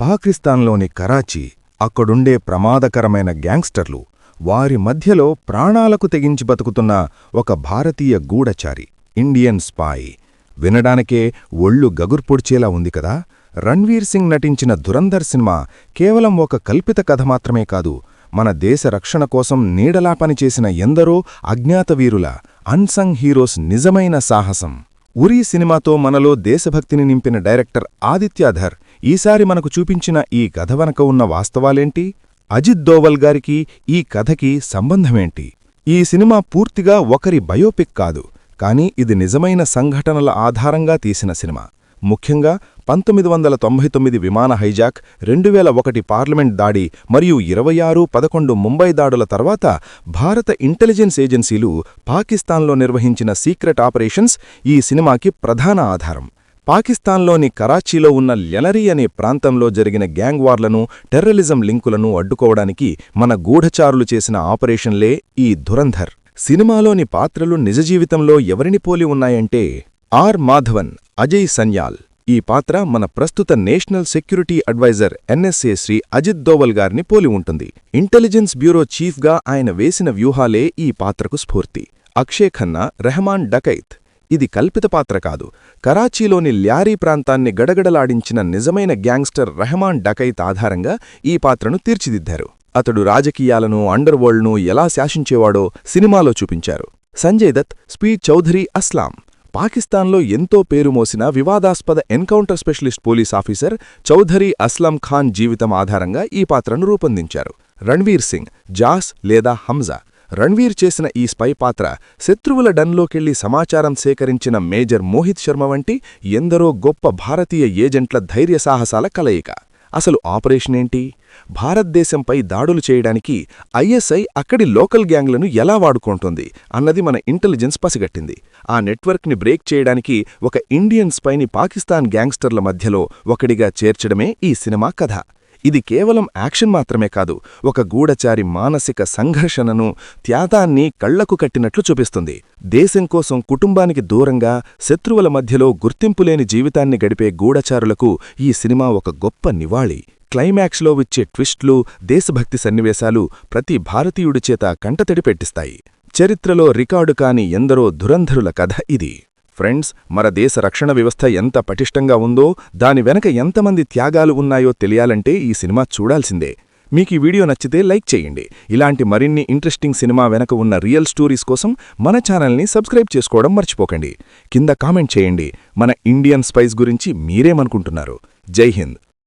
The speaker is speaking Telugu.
పాకిస్తాన్లోని కరాచీ అక్కడుండే ప్రమాదకరమైన గ్యాంగ్స్టర్లు వారి మధ్యలో ప్రాణాలకు తెగించి బతుకుతున్న ఒక భారతీయ గూఢచారి ఇండియన్ స్పాయి. వినడానికే ఒళ్ళు గగుర్పొడిచేలా ఉంది కదా? రణ్వీర్ సింగ్ నటించిన దురంధర్ సినిమా కేవలం ఒక కల్పిత కథ మాత్రమే కాదు మన దేశ రక్షణ కోసం నీడలా పనిచేసిన ఎందరో అజ్ఞాతవీరుల అన్సంగ్ హీరోస్ నిజమైన సాహసం. ఉరీ సినిమాతో మనలో దేశభక్తిని నింపిన డైరెక్టర్ ఆదిత్యాధర్ ఈసారి మనకు చూపించిన ఈ కథ వెనక ఉన్న వాస్తవాలేంటి? అజిత్ దోవల్ గారికి ఈ కథకి సంబంధమేంటి? ఈ సినిమా పూర్తిగా ఒకరి బయోపిక్ కాదు కానీ ఇది నిజమైన సంఘటనల ఆధారంగా తీసిన సినిమా. ముఖ్యంగా పంతొమ్మిది వందల తొంభై తొమ్మిది విమాన హైజాక్ రెండు వేల ఒకటి పార్లమెంట్ దాడి మరియు ఇరవై ఆరు పదకొండు ముంబై దాడుల తర్వాత భారత ఇంటెలిజెన్స్ ఏజెన్సీలు పాకిస్తాన్లో నిర్వహించిన సీక్రెట్ ఆపరేషన్స్ ఈ సినిమాకి ప్రధాన ఆధారం. పాకిస్తాన్లోని కరాచీలో ఉన్న లెనరీ అనే ప్రాంతంలో జరిగిన గ్యాంగ్ వార్లను టెర్రరిజం లింకులను అడ్డుకోవడానికి మన గూఢచారులు చేసిన ఆపరేషన్లే ఈ ధురంధర్. సినిమాలోని పాత్రలు నిజ జీవితంలో ఎవరిని పోలి ఉన్నాయంటే ఆర్ మాధవన్ అజయ్ సన్యాల్. ఈ పాత్ర మన ప్రస్తుత national security advisor NSA Shri Ajit Doval గారిని పోలి ఉంటుంది. ఇంటెలిజెన్స్ బ్యూరో చీఫ్గా ఆయన వేసిన వ్యూహాలే ఈ పాత్రకు స్ఫూర్తి. అక్షయ్ ఖన్నా రెహమాన్ డకైత్. ఇది కల్పిత పాత్ర కాదు. కరాచీలోని ల్యారీ ప్రాంతాన్ని గడగడలాడించిన నిజమైన గ్యాంగ్స్టర్ రెహమాన్ డకైత్ ఆధారంగా ఈ పాత్రను తీర్చిదిద్దారు. అతడు రాజకీయాలను అండర్ వరల్డ్ను ఎలా శాసించేవాడో సినిమాలో చూపించారు. సంజయ్ దత్ స్పీ చౌధరీ అస్లాం. పాకిస్తాన్లో ఎంతో పేరు మోసిన వివాదాస్పద encounter specialist police officer Chaudhary Aslam Khan జీవితం ఆధారంగా ఈ పాత్రను రూపొందించారు. రణ్వీర్ సింగ్ జాస్ లేదా హంజా. రణ్వీర్ చేసిన ఈ స్పై పాత్ర శత్రువుల డన్లోకెళ్ళి సమాచారం సేకరించిన మేజర్ మోహిత్ శర్మ వంటి ఎందరో గొప్ప భారతీయ ఏజెంట్ల ధైర్య సాహసాల కలయిక. అసలు ఆపరేషన్ ఏంటి? భారతదేశంపై దాడులు చేయడానికి ఐఎస్ఐ అక్కడి లోకల్ గ్యాంగ్లను ఎలా వాడుకుంటుంది అన్నది మన ఇంటెలిజెన్స్ పసిగట్టింది. ఆ నెట్వర్క్ని బ్రేక్ చేయడానికి ఒక ఇండియన్ స్పైని పాకిస్తాన్ గ్యాంగ్స్టర్ల మధ్యలో ఒకడిగా చేర్చడమే ఈ సినిమా కథ. ఇది కేవలం యాక్షన్ మాత్రమే కాదు ఒక గూఢచారి మానసిక సంఘర్షణను త్యాగాన్ని కళ్ళకు కట్టినట్లు చూపిస్తుంది. దేశం కోసం కుటుంబానికి దూరంగా శత్రువుల మధ్యలో గుర్తింపులేని జీవితాన్ని గడిపే గూఢచారులకు ఈ సినిమా ఒక గొప్ప నివాళి. క్లైమాక్స్లో వచ్చే ట్విస్ట్లు దేశభక్తి సన్నివేశాలు ప్రతి భారతీయుడి చేత కంటతడి పెట్టిస్తాయి. చరిత్రలో రికార్డు కాని ఎందరో ధురంధరుల కథ ఇది. ఫ్రెండ్స్ మన దేశ రక్షణ వ్యవస్థ ఎంత పటిష్టంగా ఉందో దాని వెనక ఎంతమంది త్యాగాలు ఉన్నాయో తెలియాలంటే ఈ సినిమా చూడాల్సిందే. మీకు ఈ వీడియో నచ్చితే లైక్ చేయండి. ఇలాంటి మరిన్ని ఇంట్రెస్టింగ్ సినిమా వెనక ఉన్న రియల్ స్టోరీస్ కోసం మన ఛానల్ని సబ్స్క్రైబ్ చేసుకోవడం మర్చిపోకండి. కింద కామెంట్ చేయండి. మన ఇండియన్ స్పైస్ గురించి మీరేమనుకుంటున్నారు? జై హింద్.